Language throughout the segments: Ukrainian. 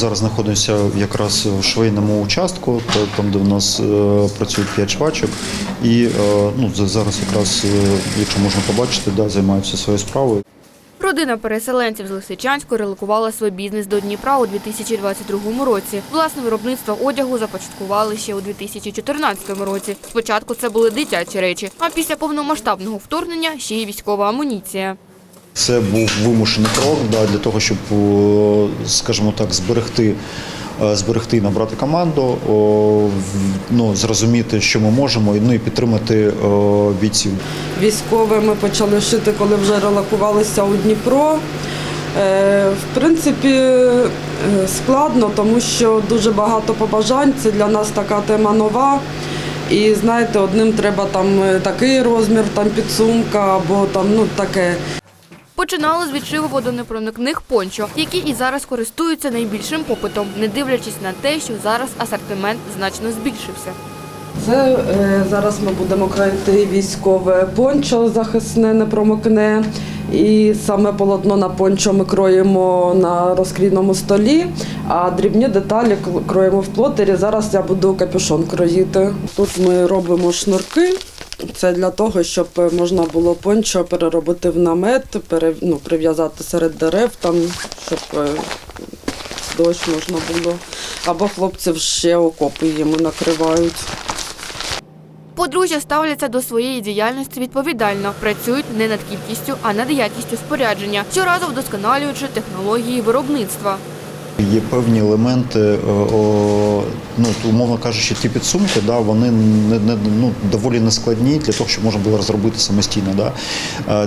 зараз знаходимося якраз в швейному участку, там де в нас е, працюють 5 швачок. І е, ну, за- зараз якраз, е, якщо можна побачити, да, займаються своєю справою. Родина переселенців з Лисичанську релокувала свій бізнес до Дніпра у 2022 році. Власне виробництво одягу започаткували ще у 2014 році. Спочатку це були дитячі речі, а після повномасштабного вторгнення ще й військова амуніція. Це був вимушений крок да, для того, щоб, скажімо так, зберегти. е, Зберегти і набрати команду, ну, зрозуміти, що ми можемо, ну і підтримати бійців. Військове ми почали шити, коли вже релокувалися у Дніпро. Е, В принципі, е, складно, тому що дуже багато побажань. Це для нас така тема нова. І знаєте, одним треба там такий розмір, там підсумка або там ну таке. Починали з відшиву водонепроникних пончо, які і зараз користуються найбільшим попитом, не дивлячись на те, що зараз асортимент значно збільшився. Це е, зараз ми будемо крити військове пончо захисне, не промокне. І саме полотно на пончо ми кроємо на розкрійному столі, а дрібні деталі кроємо в плотері. Зараз я буду капюшон кроїти. Тут ми робимо шнурки. Це для того, щоб можна було пончо переробити в намет, пере, ну, прив'язати серед дерев, там, щоб е, дощ можна було. Або хлопців ще окопи їм накривають. Подружжя ставляться до своєї діяльності відповідально, працюють не над кількістю, а над якістю спорядження, щоразу вдосконалюючи технології виробництва. Є певні елементи, е, ну умовно кажучи, ті підсумки, да, вони не, не ну доволі нескладні для того, щоб можна було розробити самостійно. Да.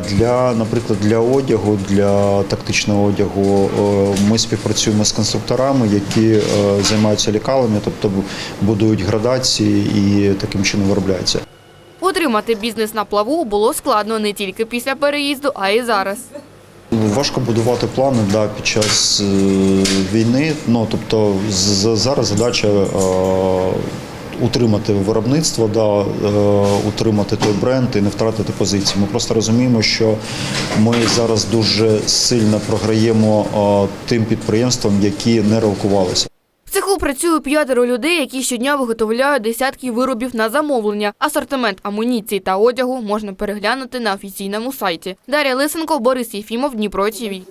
Для, наприклад, для одягу, для тактичного одягу е, ми співпрацюємо з конструкторами, які е, займаються лікалами, тобто будують градації і таким чином виробляються. Отримати бізнес на плаву було складно не тільки після переїзду, а й зараз. Важко будувати плани да, під час е, війни. Ну тобто з- зараз задача е, утримати виробництво, да, е, утримати той бренд і не втратити позиції. Ми просто розуміємо, що ми зараз дуже сильно програємо е, тим підприємствам, які не релокувалися. Працює п'ятеро людей, які щодня виготовляють десятки виробів на замовлення. Асортимент амуніції та одягу можна переглянути на офіційному сайті. Дар'я Лисенко, Борис Єфімов, Дніпро ТІВІ.